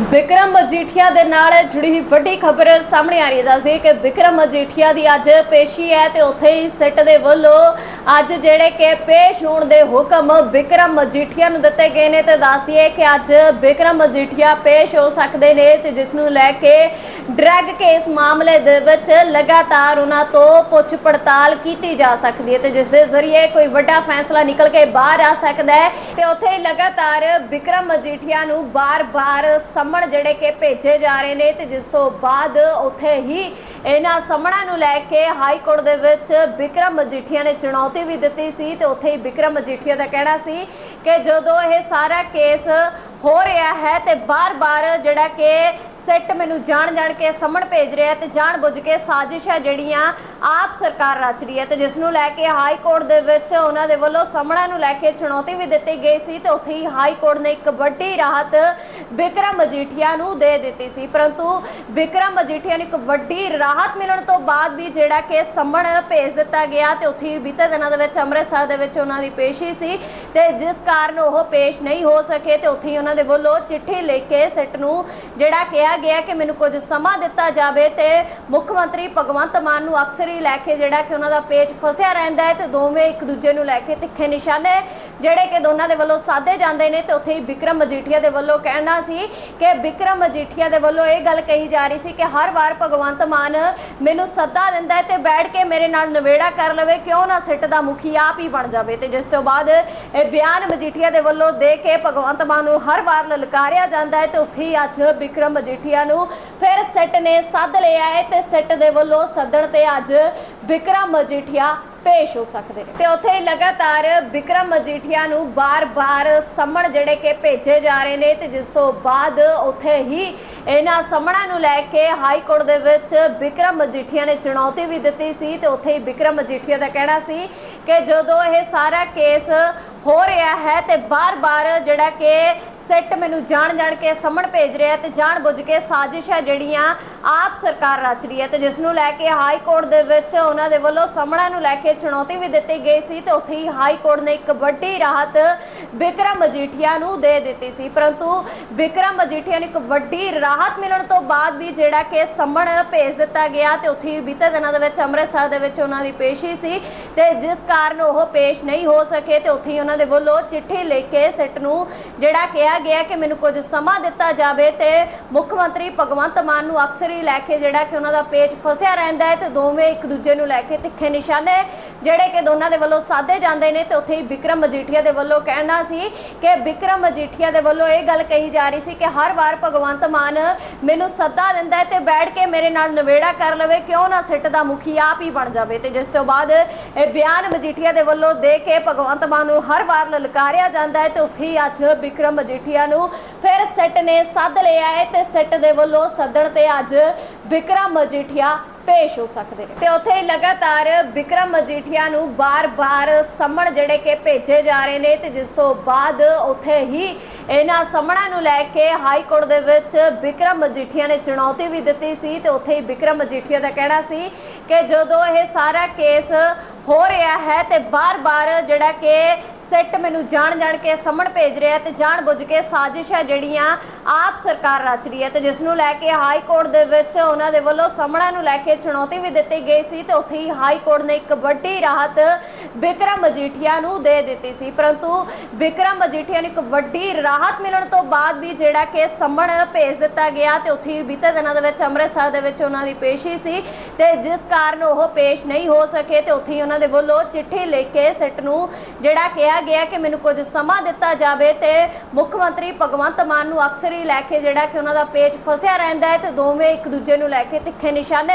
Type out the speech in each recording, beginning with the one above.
ਵਿਕਰਮ ਮਜੀਠੀਆ ਦੇ ਨਾਲ ਜੁੜੀ ਹੋਈ ਵੱਡੀ ਖਬਰ ਸਾਹਮਣੇ ਆ ਰਹੀ ਹੈ। ਦੱਸਦੀ ਕਿ ਵਿਕਰਮ ਮਜੀਠੀਆ ਦੀ ਅੱਜ ਪੇਸ਼ੀ ਹੈ ਤੇ ਉੱਥੇ ਹੀ ਸਿੱਟ ਦੇ ਵੱਲੋਂ ਅੱਜ ਜਿਹੜੇ ਕਿ ਪੇਸ਼ ਹੋਣ ਦੇ ਹੁਕਮ ਬਿਕਰਮ ਮਜੀਠੀਆ ਨੂੰ ਦਿੱਤੇ ਗਏ ਨੇ ਤੇ ਦੱਸਦੀ ਹੈ ਕਿ ਅੱਜ ਬਿਕਰਮ ਮਜੀਠੀਆ ਪੇਸ਼ ਹੋ ਸਕਦੇ ਨੇ ਤੇ ਜਿਸ ਨੂੰ ਲੈ ਕੇ ਡਰੱਗ ਕੇਸ ਮਾਮਲੇ ਦੇ ਵਿੱਚ ਲਗਾਤਾਰ ਉਹਨਾਂ ਤੋਂ ਪੁੱਛ ਪੜਤਾਲ ਕੀਤੀ ਜਾ ਸਕਦੀ ਹੈ ਤੇ ਜਿਸ ਦੇ ਜ਼ਰੀਏ ਕੋਈ ਵੱਡਾ ਫੈਸਲਾ ਨਿਕਲ ਕੇ ਬਾਹਰ ਆ ਸਕਦਾ ਹੈ ਤੇ ਉੱਥੇ ਹੀ ਲਗਾਤਾਰ ਬਿਕਰਮ ਮਜੀਠੀਆ ਨੂੰ ਬਾਰ-ਬਾਰ ਸਮਣ ਜਿਹੜੇ ਕਿ ਭੇਜੇ ਜਾ ਰਹੇ ਨੇ ਤੇ ਜਿਸ ਤੋਂ ਬਾਅਦ ਉੱਥੇ ਹੀ ਇਹਨਾਂ ਸਮਣਾਂ ਨੂੰ ਲੈ ਕੇ ਹਾਈ ਕੋਰਟ ਦੇ ਵਿੱਚ ਬਿਕਰਮ ਮਜੀਠੀਆ ਨੇ ਚੁਣੌਤੀ ਵੀ ਦਿੱਤੀ ਸੀ ਤੇ ਉੱਥੇ ਹੀ ਵਿਕਰਮ ਮਜੀਠੀਆ ਦਾ ਕਹਿਣਾ ਸੀ ਕਿ ਜਦੋਂ ਇਹ ਸਾਰਾ ਕੇਸ ਹੋ ਰਿਹਾ ਹੈ ਤੇ ਬਾਰ-ਬਾਰ ਜਿਹੜਾ ਕਿ ਸਿੱਟ ਮੈਨੂੰ ਜਾਣ ਜਾਣ ਕੇ ਸਮਣ ਭੇਜ ਰਿਹਾ ਤੇ ਜਾਣ ਬੁੱਝ ਕੇ ਸਾਜ਼ਿਸ਼ਾਂ ਜਿਹੜੀਆਂ ਆਪ ਸਰਕਾਰ ਰਚ ਰਹੀ ਹੈ ਤੇ ਜਿਸ ਨੂੰ ਲੈ ਕੇ ਹਾਈ ਕੋਰਟ ਦੇ ਵਿੱਚ ਉਹਨਾਂ ਦੇ ਵੱਲੋਂ ਸਮਣਾਂ ਨੂੰ ਲੈ ਕੇ ਚੁਣੌਤੀ ਵੀ ਦਿੱਤੀ ਗਈ ਸੀ ਤੇ ਉੱਥੇ ਹੀ ਹਾਈ ਕੋਰਟ ਨੇ ਇੱਕ ਵੱਡੀ ਰਾਹਤ ਬਿਕਰਮ ਮਜੀਠੀਆ ਨੂੰ ਦੇ ਦਿੱਤੀ ਸੀ। ਪਰੰਤੂ ਬਿਕਰਮ ਮਜੀਠੀਆ ਨੂੰ ਇੱਕ ਵੱਡੀ ਰਾਹਤ ਮਿਲਣ ਤੋਂ ਬਾਅਦ ਵੀ ਜਿਹੜਾ ਕਿ ਸਮਣ ਭੇਜ ਦਿੱਤਾ ਗਿਆ ਤੇ ਉੱਥੇ ਹੀ ਬੀਤੇ ਦਿਨਾਂ ਦੇ ਵਿੱਚ ਅੰਮ੍ਰਿਤਸਰ ਦੇ ਵਿੱਚ ਉਹਨਾਂ ਦੀ ਪੇਸ਼ੀ ਸੀ ਤੇ ਜਿਸ ਕਾਰਨ ਉਹ ਪੇਸ਼ ਨਹੀਂ ਹੋ ਸਕੇ ਤੇ ਉੱਥੇ ਹੀ ਉਹਨਾਂ ਦੇ ਵੱਲੋਂ ਚਿੱਠੀ ਲਿਖ ਕੇ ਸਿੱਟ ਨੂੰ ਜਿਹੜਾ ਕਿਹਾ ਗਿਆ ਕਿ ਮੈਨੂੰ ਕੁਝ ਸਮਾਂ ਦਿੱਤਾ ਜਾਵੇ ਤੇ ਮੁੱਖ ਮੰਤਰੀ ਭਗਵੰਤ ਮਾਨ ਨੂੰ ਅਕਸਰ ਹੀ ਲੈ ਕੇ ਜਿਹੜਾ ਕਿ ਉਹਨਾਂ ਦਾ ਪੇਚ ਫਸਿਆ ਰਹਿੰਦਾ ਹੈ ਤੇ ਦੋਵੇਂ ਇੱਕ ਦੂਜੇ ਨੂੰ ਲੈ ਕੇ ਤਿੱਖੇ ਨਿਸ਼ਾਨੇ ਜਿਹੜੇ ਕਿ ਦੋਨਾਂ ਦੇ ਵੱਲੋਂ ਸਾਧੇ ਜਾਂਦੇ ਨੇ ਤੇ ਉੱਥੇ ਹੀ ਵਿਕਰਮ ਮਜੀਠੀਆ ਦੇ ਵੱਲੋਂ ਕਹਿਣਾ ਸੀ ਕਿ ਵਿਕਰਮ ਮਜੀਠੀਆ ਦੇ ਵੱਲੋਂ ਇਹ ਗੱਲ ਕਹੀ ਜਾ ਰਹੀ ਸੀ ਕਿ ਹਰ ਵਾਰ ਭਗਵੰਤ ਮਾਨ ਮੈਨੂੰ ਸੱਦਾ ਦਿੰਦਾ ਹੈ ਤੇ ਬੈਠ ਕੇ ਮੇਰੇ ਨਾਲ ਨਵੇੜਾ ਕਰ ਲਵੇ, ਕਿਉਂ ਨਾ ਸਿੱਟ ਦਾ ਮੁਖੀ ਆਪ ਹੀ ਬਣ ਜਾਵੇ। ਤੇ ਜਿਸ ਤੋਂ ਬਾਅਦ ਇਹ ਬਿਆਨ ਮਜੀਠੀਆ ਦੇ ਵੱਲੋਂ ਦੇ ਕੇ ਭਗਵੰਤ ਮਾਨ ਨੂੰ ਹਰ ਵਾਰ ਲਲਕਾਰਿਆ ਜਾਂਦਾ ਹੈ ਤੇ ਉੱਥੇ ਹੀ ਅੱਜ ਵਿਕਰਮ ਮਜੀਠੀਆ ਨੂੰ ਫਿਰ ਸਿੱਟ ਨੇ ਸੱਦ ਲਿਆ ਹੈ ਤੇ ਸਿੱਟ ਦੇ ਵੱਲੋਂ ਸੱਦਣ ਤੇ ਅੱਜ ਵਿਕਰਮ ਮਜੀਠੀਆ ਪੇਸ਼ ਹੋ ਸਕਦੇ ਨੇ। ਤੇ ਉੱਥੇ ਹੀ ਲਗਾਤਾਰ ਵਿਕਰਮ ਮਜੀਠੀਆ ਨੂੰ ਬਾਰ-ਬਾਰ ਸਮਣ ਜਿਹੜੇ ਕਿ ਭੇਜੇ ਜਾ ਰਹੇ ਨੇ ਤੇ ਜਿਸ ਤੋਂ ਬਾਅਦ ਉੱਥੇ ਹੀ ਇਹਨਾਂ ਸਮਣਾਂ ਨੂੰ ਲੈ ਕੇ ਹਾਈ ਕੋਰਟ ਦੇ ਵਿੱਚ ਵਿਕਰਮ ਮਜੀਠੀਆ ਨੇ ਚੁਣੌਤੀ ਵੀ ਦਿੱਤੀ ਸੀ ਤੇ ਉੱਥੇ ਹੀ ਵਿਕਰਮ ਮਜੀਠੀਆ ਦਾ ਕਹਿਣਾ ਸੀ ਕਿ ਜਦੋਂ ਇਹ ਸਾਰਾ ਕੇਸ ਹੋ ਰਿਹਾ ਹੈ ਤੇ ਬਾਰ-ਬਾਰ ਜਿਹੜਾ ਕਿ ਸਿੱਟ ਮੈਨੂੰ ਜਾਣ ਜਾਣ ਕੇ ਸਮਣ ਭੇਜ ਰਿਹਾ ਤੇ ਜਾਣ ਬੁੱਝ ਕੇ ਸਾਜ਼ਿਸ਼ਾਂ ਜਿਹੜੀਆਂ ਆਪ ਸਰਕਾਰ ਰਚ ਰਹੀ ਹੈ ਤੇ ਜਿਸ ਨੂੰ ਲੈ ਕੇ ਹਾਈ ਕੋਰਟ ਦੇ ਵਿੱਚ ਉਹਨਾਂ ਦੇ ਵੱਲੋਂ ਸਮਣਾ ਨੂੰ ਲੈ ਕੇ ਚੁਣੌਤੀ ਵੀ ਦਿੱਤੀ ਗਈ ਸੀ ਤੇ ਉੱਥੇ ਹੀ ਹਾਈ ਕੋਰਟ ਨੇ ਇੱਕ ਵੱਡੀ ਰਾਹਤ ਵਿਕਰਮ ਮਜੀਠੀਆ ਨੂੰ ਦੇ ਦਿੱਤੀ ਸੀ। ਪਰੰਤੂ ਵਿਕਰਮ ਮਜੀਠੀਆ ਨੂੰ ਇੱਕ ਵੱਡੀ ਰਾਹਤ ਮਿਲਣ ਤੋਂ ਬਾਅਦ ਵੀ ਜਿਹੜਾ ਕਿ ਸਮਣ ਭੇਜ ਦਿੱਤਾ ਗਿਆ ਤੇ ਉੱਥੇ ਹੀ ਬੀਤੇ ਦਿਨਾਂ ਦੇ ਵਿੱਚ ਅੰਮ੍ਰਿਤਸਰ ਦੇ ਵਿੱਚ ਉਹਨਾਂ ਦੀ ਪੇਸ਼ੀ ਸੀ ਤੇ ਜਿਸ ਕਾਰਨ ਉਹ ਪੇਸ਼ ਨਹੀਂ ਹੋ ਸਕੇ ਤੇ ਉੱਥੇ ਹੀ ਉਹਨਾਂ ਦੇ ਵੱਲੋਂ ਚਿੱਠੀ ਲਿਖ ਕੇ ਸਿੱਟ ਨੂੰ ਜਿਹੜਾ ਕਿਹਾ ਗਿਆ ਕਿ ਮੈਨੂੰ ਕੁਝ ਸਮਾਂ ਦਿੱਤਾ ਜਾਵੇ ਤੇ ਮੁੱਖ ਮੰਤਰੀ ਭਗਵੰਤ ਮਾਨ ਨੂੰ ਅਕਸਰ ਹੀ ਲੈ ਕੇ ਜਿਹੜਾ ਕਿ ਉਹਨਾਂ ਦਾ ਪੇਚ ਫਸਿਆ ਰਹਿੰਦਾ ਹੈ ਤੇ ਦੋਵੇਂ ਇੱਕ ਦੂਜੇ ਨੂੰ ਲੈ ਕੇ ਤਿੱਖੇ ਨਿਸ਼ਾਨੇ ਜਿਹੜੇ ਕਿ ਦੋਨਾਂ ਦੇ ਵੱਲੋਂ ਸਾਧੇ ਜਾਂਦੇ ਨੇ ਤੇ ਉੱਥੇ ਹੀ ਵਿਕਰਮ ਮਜੀਠੀਆ ਦੇ ਵੱਲੋਂ ਕਹਿਣਾ ਸੀ ਕਿ ਵਿਕਰਮ ਮਜੀਠੀਆ ਦੇ ਵੱਲੋਂ ਇਹ ਗੱਲ ਕਹੀ ਜਾ ਰਹੀ ਸੀ ਕਿ ਹਰ ਵਾਰ ਭਗਵੰਤ ਮਾਨ ਮੈਨੂੰ ਸੱਦਾ ਦਿੰਦਾ ਹੈ ਤੇ ਬੈਠ ਕੇ ਮੇਰੇ ਨਾਲ ਨਵੇੜਾ ਕਰ ਲਵੇ, ਕਿਉਂ ਨਾ ਸਿੱਟ ਦਾ ਮੁਖੀ ਆਪ ਹੀ ਬਣ ਜਾਵੇ। ਤੇ ਜਿਸ ਤੋਂ ਬਾਅਦ ਇਹ ਬਿਆਨ ਮਜੀਠੀਆ ਦੇ ਵੱਲੋਂ ਦੇ ਕੇ ਭਗਵੰਤ ਮਾਨ ਨੂੰ ਹਰ ਵਾਰ ਲਲਕਾਰਿਆ ਜਾਂਦਾ ਹੈ ਤੇ ਉੱਥੇ ਹੀ ਅੱਜ ਵਿਕਰਮ ਮਜੀਠੀਆ ਨੂੰ ਫਿਰ ਸਿੱਟ ਨੇ ਸੱਦ ਲਿਆ ਹੈ ਤੇ ਸਿੱਟ ਦੇ ਵੱਲੋਂ ਸੱਦਣ ਤੇ ਅੱਜ ਵਿਕਰਮ ਮਜੀਠੀਆ ਪੇਸ਼ ਹੋ ਸਕਦੇ ਨੇ। ਤੇ ਉੱਥੇ ਹੀ ਲਗਾਤਾਰ ਵਿਕਰਮ ਮਜੀਠੀਆ ਨੂੰ ਬਾਰ-ਬਾਰ ਸਮਣ ਜਿਹੜੇ ਕਿ ਭੇਜੇ ਜਾ ਰਹੇ ਨੇ ਤੇ ਜਿਸ ਤੋਂ ਬਾਅਦ ਉੱਥੇ ਹੀ ਇਹਨਾਂ ਸਮਣਾਂ ਨੂੰ ਲੈ ਕੇ ਹਾਈ ਕੋਰਟ ਦੇ ਵਿੱਚ ਵਿਕਰਮ ਮਜੀਠੀਆ ਨੇ ਚੁਣੌਤੀ ਵੀ ਦਿੱਤੀ ਸੀ ਤੇ ਉੱਥੇ ਹੀ ਵਿਕਰਮ ਮਜੀਠੀਆ ਦਾ ਕਹਿਣਾ ਸੀ ਕਿ ਜਦੋਂ ਇਹ ਸਾਰਾ ਕੇਸ ਹੋ ਰਿਹਾ ਹੈ ਤੇ ਬਾਰ-ਬਾਰ ਜਿਹੜਾ ਕਿ ਸਿੱਟ ਮੈਨੂੰ ਜਾਣ ਜਾਣ ਕੇ ਸਮਣ ਭੇਜ ਰਿਹਾ ਤੇ ਜਾਣ ਬੁੱਝ ਕੇ ਸਾਜ਼ਿਸ਼ਾਂ ਜਿਹੜੀਆਂ ਆਪ ਸਰਕਾਰ ਰਚ ਰਹੀ ਹੈ ਤੇ ਜਿਸ ਨੂੰ ਲੈ ਕੇ ਹਾਈ ਕੋਰਟ ਦੇ ਵਿੱਚ ਉਹਨਾਂ ਦੇ ਵੱਲੋਂ ਸਮਣਾ ਨੂੰ ਲੈ ਕੇ ਚੁਣੌਤੀ ਵੀ ਦਿੱਤੀ ਗਈ ਸੀ ਤੇ ਉੱਥੇ ਹੀ ਹਾਈ ਕੋਰਟ ਨੇ ਇੱਕ ਵੱਡੀ ਰਾਹਤ ਬਿਕਰਮ ਮਜੀਠੀਆ ਨੂੰ ਦੇ ਦਿੱਤੀ ਸੀ। ਪਰੰਤੂ ਬਿਕਰਮ ਮਜੀਠੀਆ ਨੂੰ ਇੱਕ ਵੱਡੀ ਰਾਹਤ ਮਿਲਣ ਤੋਂ ਬਾਅਦ ਵੀ ਜਿਹੜਾ ਕਿ ਸਮਣ ਭੇਜ ਦਿੱਤਾ ਗਿਆ ਤੇ ਉੱਥੇ ਹੀ ਬੀਤੇ ਦਿਨਾਂ ਦੇ ਵਿੱਚ ਅੰਮ੍ਰਿਤਸਰ ਦੇ ਵਿੱਚ ਉਹਨਾਂ ਦੀ ਪੇਸ਼ੀ ਸੀ ਤੇ ਜਿਸ ਕਾਰਨ ਉਹ ਪੇਸ਼ ਨਹੀਂ ਹੋ ਸਕੇ ਤੇ ਉੱਥੇ ਹੀ ਉਹਨਾਂ ਦੇ ਵੱਲੋਂ ਚਿੱਠੀ ਲਿਖ ਕੇ ਸਿੱਟ ਨੂੰ ਜਿਹੜਾ ਕਿ ਕਿਹਾ ਗਿਆ ਕਿ ਮੈਨੂੰ ਕੁਝ ਸਮਾਂ ਦਿੱਤਾ ਜਾਵੇ ਤੇ ਮੁੱਖ ਮੰਤਰੀ ਭਗਵੰਤ ਮਾਨ ਨੂੰ ਅਕਸਰ ਹੀ ਲੈ ਕੇ ਜਿਹੜਾ ਕਿ ਉਹਨਾਂ ਦਾ ਪੇਚ ਫਸਿਆ ਰਹਿੰਦਾ ਹੈ ਤੇ ਦੋਵੇਂ ਇੱਕ ਦੂਜੇ ਨੂੰ ਲੈ ਕੇ ਤਿੱਖੇ ਨਿਸ਼ਾਨੇ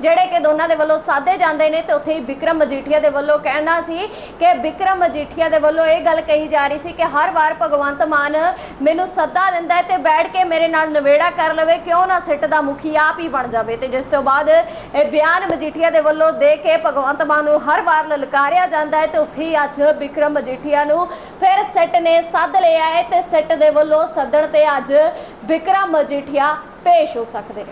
ਜਿਹੜੇ ਕਿ ਦੋਨਾਂ ਦੇ ਵੱਲੋਂ ਸਾਧੇ ਜਾਂਦੇ ਨੇ ਤੇ ਉੱਥੇ ਹੀ ਵਿਕਰਮ ਮਜੀਠੀਆ ਦੇ ਵੱਲੋਂ ਕਹਿਣਾ ਸੀ ਕਿ ਵਿਕਰਮ ਮਜੀਠੀਆ ਦੇ ਵੱਲੋਂ ਇਹ ਗੱਲ ਕਹੀ ਜਾ ਰਹੀ ਸੀ ਕਿ ਹਰ ਵਾਰ ਭਗਵੰਤ ਮਾਨ ਮੈਨੂੰ ਸੱਦਾ ਦਿੰਦਾ ਹੈ ਤੇ ਬੈਠ ਕੇ ਮੇਰੇ ਨਾਲ ਨਵੇੜਾ ਕਰ ਲਵੇ, ਕਿਉਂ ਨਾ ਸਿੱਟ ਦਾ ਮੁਖੀ ਆਪ ਹੀ ਬਣ ਜਾਵੇ। ਤੇ ਜਿਸ ਤੋਂ ਬਾਅਦ ਇਹ ਬਿਆਨ ਮਜੀਠੀਆ ਦੇ ਵੱਲੋਂ ਦੇ ਕੇ ਭਗਵੰਤ ਮਾਨ ਨੂੰ ਹਰ ਵਾਰ ਲਲਕਾਰਿਆ ਜਾਂਦਾ ਹੈ ਤੇ ਉੱਥੇ ਹੀ ਅੱਜ ਵਿਕਰਮ ਮਜੀਠੀਆ ਨੂੰ ਫਿਰ ਸੈੱਟ ਨੇ ਸੱਦ ਲਿਆ ਹੈ ਤੇ ਸਿੱਟ ਦੇ ਵੱਲੋਂ ਸੱਦਣ ਤੇ ਅੱਜ ਬਿਕਰਮ ਮਜੀਠੀਆ ਪੇਸ਼ ਹੋ ਸਕਦੇ ਨੇ।